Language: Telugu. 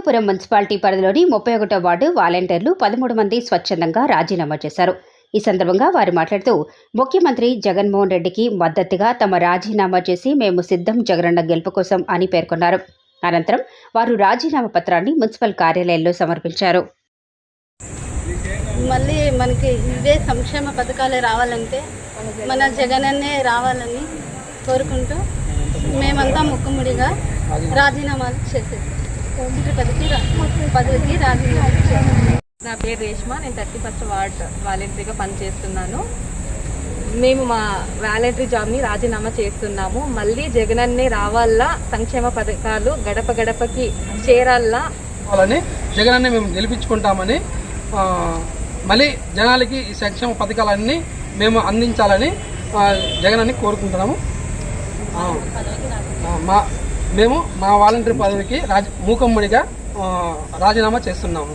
హిందూపురం మున్సిపాలిటీ పరిధిలోని ముప్పై ఒకటో వార్డు వాలంటీర్లు పదమూడు మంది స్వచ్ఛందంగా రాజీనామా చేశారు. ఈ సందర్భంగా వారు మాట్లాడుతూ ముఖ్యమంత్రి జగన్మోహన్ రెడ్డికి మద్దతుగా తమ రాజీనామా చేసి మేము సిద్ధం జగనన్న గెలుపు కోసం అని పేర్కొన్నారు. అనంతరం వారు రాజీనామా పత్రాన్ని మున్సిపల్ కార్యాలయంలో సమర్పించారు. మళ్ళీ మనకి ఇవే సంక్షేమ పథకాలే రావాలంటే మన జగనన్నే రావాలని కోరుకుంటూ మేమంతా ముక్కుముడిగా రాజీనామాలు చేసేది. మంత్రి పదవికి రా- పదవికి రాజీనామా చేసేది నా పేరు రేష్మా నేను థర్టీ ఫస్ట్ వార్డ్ వాలంటరీగా పనిచేస్తున్నాను. మేము మా వాలంటరీ జాబ్ని రాజీనామా చేస్తున్నాము. మళ్ళీ జగనన్నే రావాలా సంక్షేమ పథకాలు గడప గడపకి చేరాలా? జగనన్న మేము గెలిపించుకుంటామని ఆ, మళ్ళీ జనాలకి ఈ సంక్షేమ పథకాలన్నీ మేము అందించాలని జగనన్ని కోరుకుంటున్నాము. మా మేము మా వాలంటీర్ పదవికి రాజ మూకమ్మడిగా రాజీనామా చేస్తున్నాము.